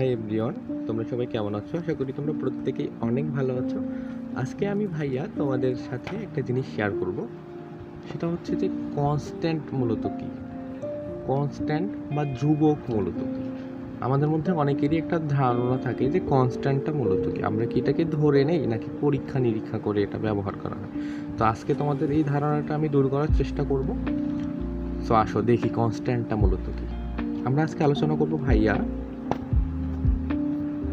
Hi everyone, তোমরা সবাই কেমন আছো? আশা করি তোমরা প্রত্যেকেই অনেক ভালো আছো। আজকে আমি ভাইয়া তোমাদের সাথে একটা জিনিস শেয়ার করব। সেটা হচ্ছে যে কনস্ট্যান্ট মূলত কী? কনস্ট্যান্ট বা ধ্রুবক মূলত কী? আমাদের মধ্যে অনেকেরই একটা ধারণা থাকে যে কনস্ট্যান্টটা মূলত কি? আমরা কি এটাকে ধরে নেই নাকি পরীক্ষা নিরীক্ষা করে এটা ব্যবহার করা হয়? তো আজকে তোমাদের এই ধারণাটা আমি দূর করার চেষ্টা করব। সো আসো দেখি কনস্ট্যান্টটা মূলত কি? আমরা আজকে আলোচনা করব ভাইয়া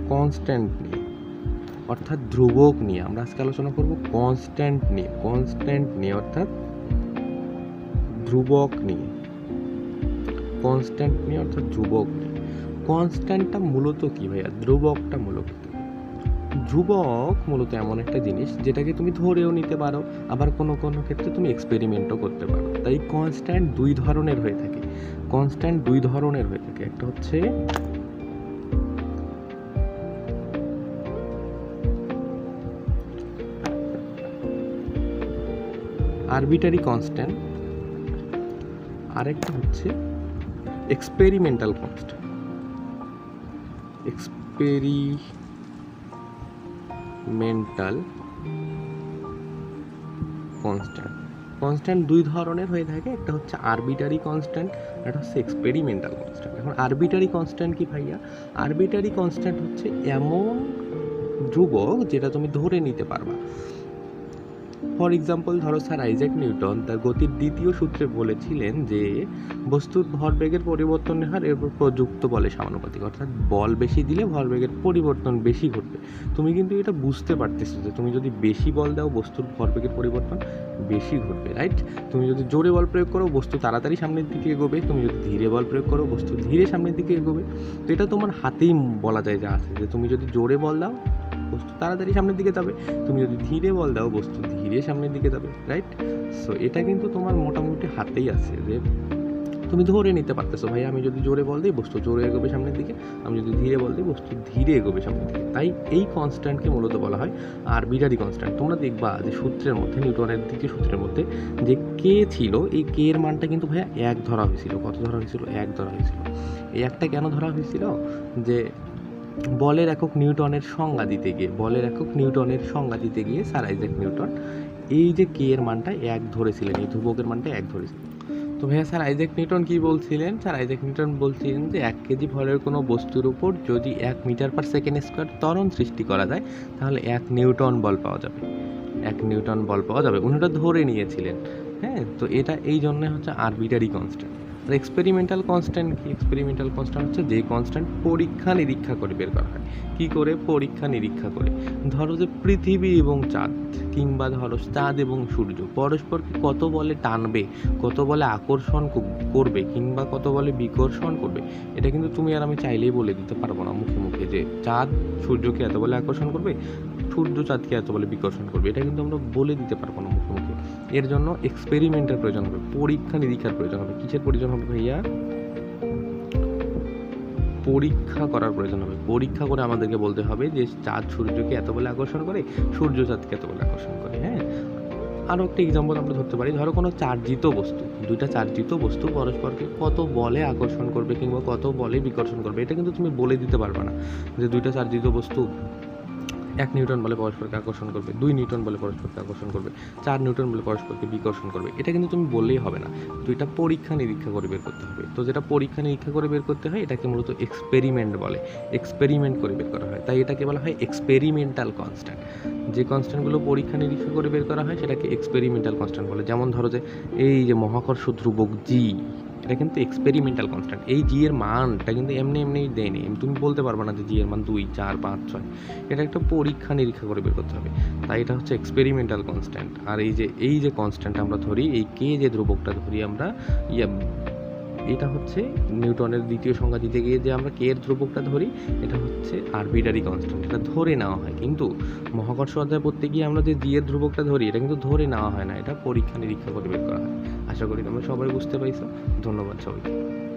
কনস্ট্যান্ট নিয়ে অর্থাৎ ধ্রুবক নিয়ে। আমরা আজকে আলোচনা করব কনস্ট্যান্ট নিয়ে। কনস্ট্যান্ট নিয়ে, অর্থাৎ ধ্রুবক নিয়ে। কনস্ট্যান্ট নিয়ে, অর্থাৎ ধ্রুবক নিয়ে। কনস্ট্যান্টটা মূলত কি ভাইয়া? ধ্রুবকটা মূলত ধ্রুবক মূলত এমন একটা জিনিস যেটাকে তুমি ধরেও নিতে পারো, আবার কোনো কোনো ক্ষেত্রে তুমি এক্সপেরিমেন্টও করতে পারো। তাই কনস্ট্যান্ট দুই ধরনের হয়ে থাকে। কনস্ট্যান্ট দুই ধরনের হয়ে থাকে। একটা হচ্ছে আরবিটারি কনস্ট্যান্ট আরেকটা হচ্ছে experimental constant experimental constant constant দুই ধরনের হয়ে থাকে, একটা হচ্ছে আরবিটারি কনস্ট্যান্ট একটা হচ্ছে এক্সপেরিমেন্টাল কনস্ট্যান্ট এখন আরবিটারি কনস্ট্যান্ট কি ভাইয়া? আরবিটারি কনস্ট্যান্ট হচ্ছে এমন ধ্রুবক যেটা তুমি ধরে নিতে পারবা। ফর এক্সাম্পল ধরো স্যার আইজ্যাক নিউটন তার গতির দ্বিতীয় সূত্রে বলেছিলেন যে বস্তুর ভরবেগের পরিবর্তনের হার এর উপর প্রযুক্ত বলে সমানুপাতিক, অর্থাৎ বল বেশি দিলে ভরবেগের পরিবর্তন বেশি ঘটবে। তুমি কিন্তু এটা বুঝতে পারতেছো যে তুমি যদি বেশি বল দাও, বস্তুর ভরবেগের পরিবর্তন বেশি ঘটবে রাইট তুমি যদি জোরে বল প্রয়োগ করো, বস্তু তাড়াতাড়ি সামনের দিকে এগোবে। তুমি যদি ধীরে বল প্রয়োগ করো, বস্তু ধীরে সামনের দিকে এগোবে। তো এটা তোমার হাতেই বলা যায় যে আছে যে তুমি যদি জোরে বল দাও বস্তু তাড়াতাড়ি সামনের দিকে যাবে। তুমি যদি ধীরে বল দাও, বস্তু ধীরে সামনের দিকে যাবে রাইট সো এটা কিন্তু তোমার মোটামুটি হাতেই আছে যে তুমি ধরে নিতে পারতেছো, ভাই, আমি যদি জোরে বল দিই, বস্তু জোরে এগোবে সামনের দিকে। আমি যদি ধীরে বল দিই, বস্তু ধীরে এগোবে সামনের দিকে। তাই এই কনস্ট্যান্টকে মূলত বলা হয়, আর আরবিটারি কনস্ট্যান্ট তোমরা দেখবা যে সূত্রের মধ্যে, নিউটনের দ্বিতীয় সূত্রের মধ্যে যে কে ছিল, এই কে এর মানটা কিন্তু ভাইয়া এক ধরা হয়েছিল। কত ধরা হয়েছিল? এক ধরা হয়েছিল। এই একটা কেন ধরা হয়েছিল? যে বলের একক নিউটনের সংজ্ঞা দিতে গিয়ে, বলের একক নিউটনের সংজ্ঞা দিতে গিয়ে স্যার আইজ্যাক নিউটন এই যে কে এর মানটা এক ধরেছিলেন, এই ধ্রুবকের মানটা এক ধরেছিলেন। তো ভাইয়া স্যার আইজ্যাক নিউটন কি বলছিলেন? স্যার আইজ্যাক নিউটন বলছিলেন যে এক কেজি ভরের কোনো বস্তুর উপর যদি এক মিটার পার সেকেন্ড স্কোয়ার ত্বরণ সৃষ্টি করা যায়, তাহলে এক নিউটন বল পাওয়া যাবে। এক নিউটন বল পাওয়া যাবে। উনি ওটা ধরে নিয়েছিলেন। হ্যাঁ তো এটা এই জন্য হচ্ছে আরবিটারি কনস্ট্যান্ট আর এক্সপেরিমেন্টাল কনস্ট্যান্ট কি? এক্সপেরিমেন্টাল কনস্ট্যান্ট হচ্ছে যে কনস্ট্যান্ট পরীক্ষা নিরীক্ষা করে বের করা হয়। কী করে? পরীক্ষা নিরীক্ষা করে। ধরো যে পৃথিবী এবং চাঁদ কিংবা ধরো চাঁদ এবং সূর্য পরস্পরকে কত বলে টানবে, কত বলে আকর্ষণ করবে কিংবা কত বলে বিকর্ষণ করবে, এটা কিন্তু তুমি আর আমি চাইলেই বলে দিতে পারব না মুখে মুখে যে চাঁদ সূর্যকে এত বলে আকর্ষণ করবে সূর্য চাঁদকে এত বলে বিকর্ষণ করবে, এটা কিন্তু আমরা বলে দিতে পারব না মুখে মুখে এর জন্য এক্সপেরিমেন্টের প্রয়োজন হবে, পরীক্ষা নিরীক্ষার প্রয়োজন হবে। কিসের প্রয়োজন হবে ভাইয়া? পরীক্ষা করার প্রয়োজন হবে। পরীক্ষা করে আমাদেরকে বলতে হবে যে চাঁদ সূর্যকে এত বলে আকর্ষণ করে, সূর্য চাঁদকে এত বলে আকর্ষণ করে হ্যাঁ? আরও একটা এক্সাম্পল আমরা ধরতে পারি, ধরো কোনো চার্জিত বস্তু, দুইটা চার্জিত বস্তু পরস্পরকে কত বলে আকর্ষণ করবে কিংবা কত বলে বিকর্ষণ করবে, এটা কিন্তু তুমি বলে দিতে পারবে না যে দুইটা চার্জিত বস্তু এক নিউটন বলে পরস্পরকে আকর্ষণ করবে, দুই নিউটন বলে পরস্পরকে আকর্ষণ করবে, চার নিউটন বলে পরস্পরকে বিকর্ষণ করবে। এটা কিন্তু তুমি বললেই হবে না। এটা পরীক্ষা নিরীক্ষা করে বের করতে হবে। তো যেটা পরীক্ষা নিরীক্ষা করে বের করতে হয়, এটাকে মূলত এক্সপেরিমেন্ট বলে। এক্সপেরিমেন্ট করে বের করা হয়। তাই এটাকে বলা হয় এক্সপেরিমেন্টাল কনস্ট্যান্ট যে কনস্ট্যান্টগুলো পরীক্ষা নিরীক্ষা করে বের করা হয়, সেটাকে এক্সপেরিমেন্টাল কনস্ট্যান্ট বলে। যেমন ধরো যে, এই যে মহাকর্ষ ধ্রুবক জি এটা কিন্তু এক্সপেরিমেন্টাল কনস্ট্যান্ট এই জি এর মানটা কিন্তু এমনি এমনি দেয়নি। তুমি বলতে পারবে না যে জি এর মান দুই, চার, পাঁচ, ছয়। এটা একটা পরীক্ষা নিরীক্ষা করে বের করতে হবে। তাই এটা হচ্ছে এক্সপেরিমেন্টাল কনস্ট্যান্ট আর এই যে এই যে কনস্ট্যান্ট আমরা ধরি, এই কে যে ধ্রুবকটা ধরি আমরা, ইয়া এটা হচ্ছে নিউটনের দ্বিতীয় সংজ্ঞা দিতে গিয়ে যে আমরা কে এর ধ্রুবকটা ধরি, এটা হচ্ছে আরবিটারি কনস্ট্যান্ট এটা ধরে নেওয়া হয়। কিন্তু মহাকর্ষ অধ্যায় পড়তে গিয়ে আমরা যে জি এর ধ্রুবকটা ধরি, এটা কিন্তু ধরে নেওয়া হয় না, এটা পরীক্ষা নিরীক্ষা করে বের করা হয়। আশা করি তোমরা সবাই বুঝতে পারছ। ধন্যবাদ সবাইকে।